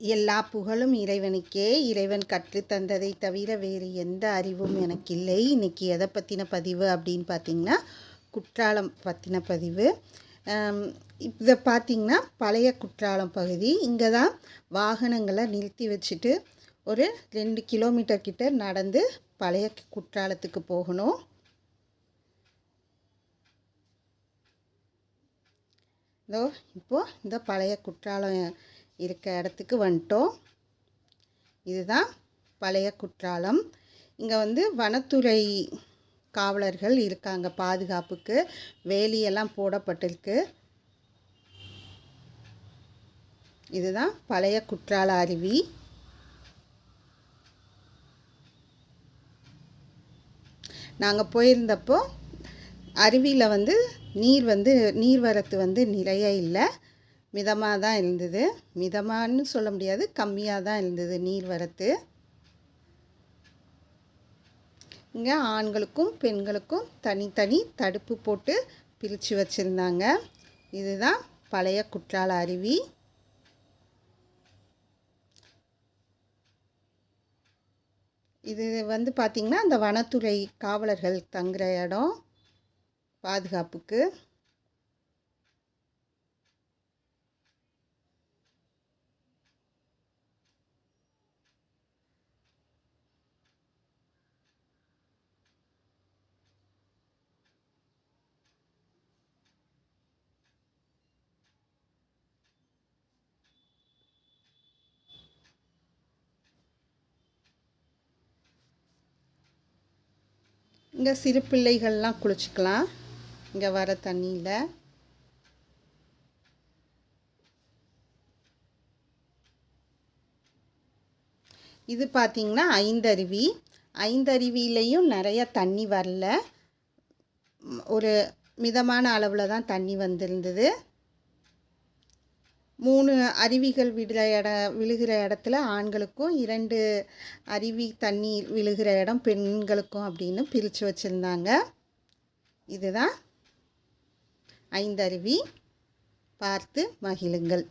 எல்லா புகழும் இறைவனுக்கே. இறைவன் கற்றுத் தந்ததை தவிர வேறு எந்த அறிவும் எனக்கு இல்லை இன்றைக்கி எதை பற்றின பதிவு அப்படின்னு பார்த்தீங்கன்னா குற்றாலம் பற்றின பதிவு. இதை பார்த்தீங்கன்னா பழைய குற்றாலம் பகுதி. இங்கே தான் வாகனங்களை நிறுத்தி வச்சுட்டு ஒரு ரெண்டு கிலோமீட்டர் கிட்ட நடந்து பழைய குற்றாலத்துக்கு போகணும். இதோ இப்போது இந்த பழைய குற்றாலம் இருக்க இடத்துக்கு வந்துட்டோம். இதுதான் பழைய குற்றாலம். இங்கே வந்து வனத்துறை காவலர்கள் இருக்காங்க பாதுகாப்புக்கு. வேலியெல்லாம் போடப்பட்டிருக்கு. இதுதான் பழைய குற்றால அருவி. நாங்கள் போயிருந்தப்போ அருவியில் வந்து நீர் வந்து நீர்வரத்து வந்து நிறைய இல்லை. மிதமாக தான் இருந்தது. மிதமான்னு சொல்ல முடியாது. கம்மியாக தான் இருந்தது நீர் வரத்து. இங்கே ஆண்களுக்கும் பெண்களுக்கும் தனித்தனி தடுப்பு போட்டு பிரித்து வச்சுருந்தாங்க. இதுதான் பழைய குற்றால அருவி. இது வந்து பார்த்திங்கன்னா அந்த வனத்துறை காவலர்கள் தங்குற இடம் பாதுகாப்புக்கு. இங்கே சிறு பிள்ளைகள்லாம் குளிச்சுக்கலாம். இங்கே வர தண்ணியில். இது பார்த்திங்கன்னா ஐந்தருவி. ஐந்தருவியிலையும் நிறைய தண்ணி வரல. ஒரு மிதமான அளவில் தான் தண்ணி வந்திருந்தது. மூணு அருவிகள் விடுற இட விழுகிற இடத்துல ஆண்களுக்கும் இரண்டு அருவி தண்ணி விழுகிற இடம் பெண்களுக்கும் அப்படின்னு பிரித்து வச்சுருந்தாங்க. இதுதான் ஐந்தருவி. பார்த்து மகிழுங்கள்.